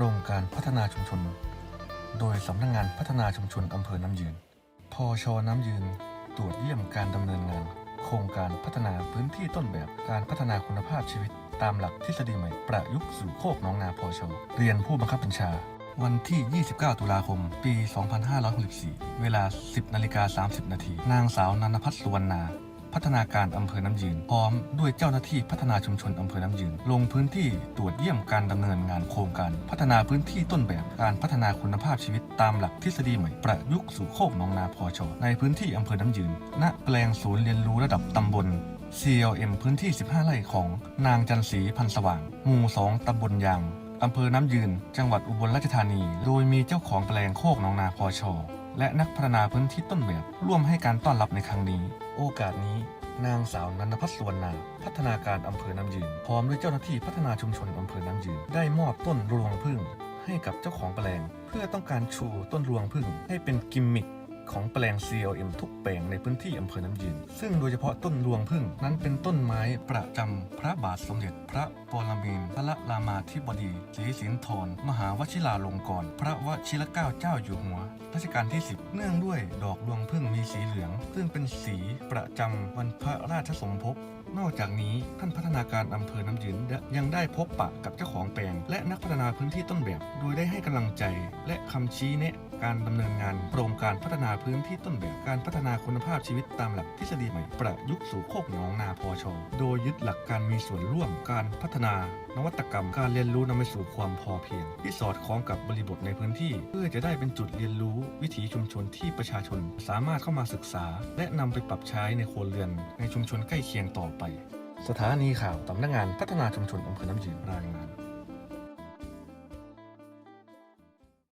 รงการพัฒนาชุมชน โดยสำนักงานพัฒนาชุมชนอำเภอน้ำยืน พอชอน้ำยืน ตรวจเยี่ยมการดำเนินงาน โครงการพัฒนาพื้นที่ต้นแบบการพัฒนาคุณภาพชีวิต ตามหลักทฤษฎีใหม่ประยุกต์สู่โคกหน้องนาพอชอเรียนผู้บังคับบัญชา วันที่ 29 ตุลาคม ปี 2564 เวลา 10นาฬิกา30 นาที นางสาวนันพัฒน์สุวรรณา พัฒนาการอำเภอน้ำยืน พร้อมด้วยเจ้าหน้าที่พัฒนาชุมชนอำเภอน้ำยืน ลงพื้นที่ตรวจเยี่ยมการดำเนินงานโครงการ พัฒนาพื้นที่ต้นแบบการพัฒนาคุณภาพชีวิตตามหลักทฤษฎีใหม่ประยุกต์สู่โคกหนองนาพอชในพื้นที่อำเภอน้ำยืน ณแปลงศูนย์เรียนรู้ระดับตำบล CLM พื้นที่ 15 ไร่ของ นางจันศรีพันสว่างหมู่2ตำบลยางอำเภอน้ำยืน จังหวัดอุบลราชธานี โดยมีเจ้าของแปลงโคกหนองนาพอช และนักพัฒนาพื้นที่ต้นแบบร่วมให้การต้อนรับในครั้งนี้ โอกาสนี้ นางสาวนันทพัฒน์สวนนา พัฒนาการอำเภอน้ำยืน พร้อมด้วยเจ้าหน้าที่พัฒนาชุมชนอำเภอน้ำยืน ได้มอบต้นรวงพึ่งให้กับเจ้าของแปลง เพื่อต้องการชูต้นรวงพึ่งให้เป็นกิมมิค ของแปลง CLM ทุกแปลงในพื้นที่อำเภอน้ำยืน ซึ่งโดยเฉพาะต้นรวงพึ่งนั้นเป็นต้นไม้ประจำพระบาทสมเด็จ พระปรมินทรรามาธิบดีศรีสินธรมหาวชิราลงกรณ์พระวชิรเกล้าเจ้าอยู่หัวรัชกาลที่ 10 เนื่องด้วยดอกรวงพึ่งมีสีเหลือง ซึ่งเป็นสีประจำวันพระราชสมภพนอกจากนี้ท่านพัฒนาการอำเภอน้ำยืนยังได้พบปะกับเจ้าของแปลง และนักพัฒนาพื้นที่ต้นแบบ โดยได้ให้กำลังใจ และคำชี้แนะการดำเนินงานโครงการพัฒนาพื้นที่ต้นแบบการพัฒนาคุณภาพชีวิตตามหลักทฤษฎีใหม่ประยุกต์สู่โคกหนองนาพอชโดยยึดหลักการมีส่วนร่วมการพัฒนา นวัตกรรมการเรียนรู้นำไปสู่ความพอเพียง ที่สอดคล้องกับบริบทในพื้นที่ เพื่อจะได้เป็นจุดเรียนรู้วิถีชุมชนที่ประชาชน สามารถเข้ามาศึกษา และนำไปปรับใช้ในครัวเรือน ในชุมชนใกล้เคียงต่อไป สถานีข่าวสำนักงานพัฒนาชุมชนอำเภอน้ำยืนรายงาน